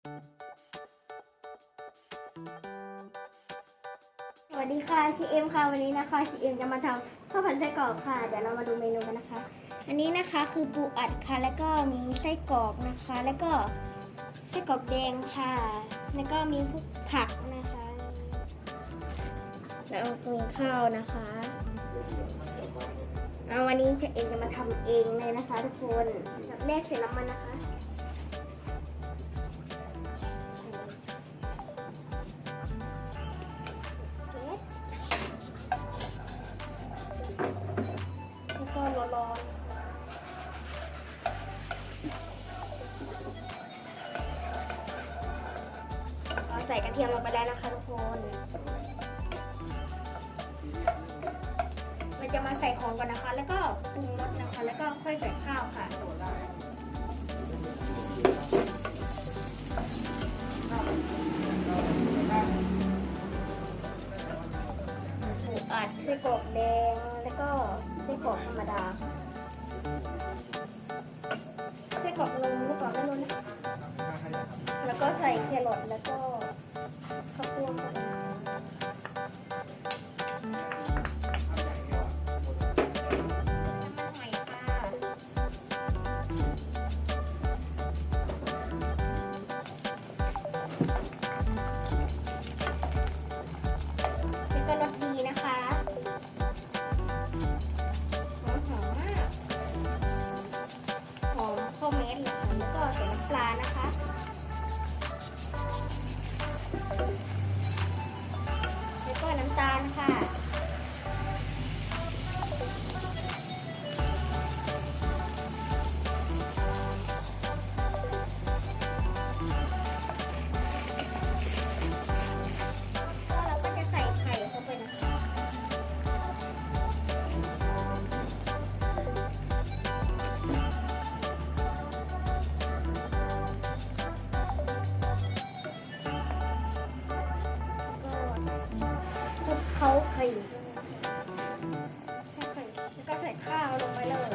สวัสดีค่ะชีเอ็มค่ะวันนี้นะคะชีเอ็มจะมาทำข้าวผัดไส้กรอกค่ะ เดี๋ยวเรามาดูเมนูกันนะคะ อันนี้นะคะคือปูอัดค่ะ แล้วก็มีไส้กรอกนะคะ แล้วก็ไส้กรอกแดงค่ะ แล้วก็มีพวกผักนะคะ แล้วก็มีข้าวนะคะเอาวันนี้ชีเอ็มจะมาทำเองเลยนะคะ ทุกคนแบบแรกใส่น้ำมันนะคะ ระเทียมลงไปได้นะคะทุกคน เราจะมาใส่ของก่อนนะคะ แล้วก็ปรุงรสนะคะ แล้วก็ค่อยใส่ข้าวค่ะปูอัดไส้กรอกแดง แล้วก็ไส้กรอกธรรมดาไส้กรอกนมลูกกรอกไม่รู้นะแล้วก็ใส่แครอทแล้วก็ ไข่ใส่ไข่แล้วก็ใส่ข้าวลงไปเลย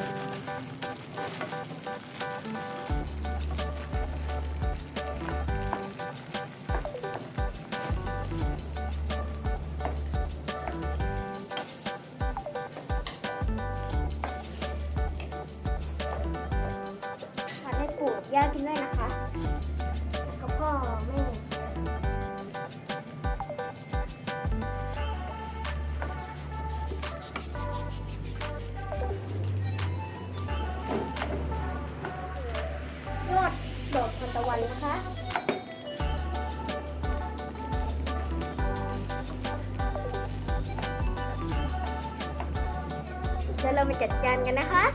ผัดให้ปู่กับย่ากินด้วยนะคะ นะวันนะคะเดี๋ยวเรามาจัดจานกันนะคะ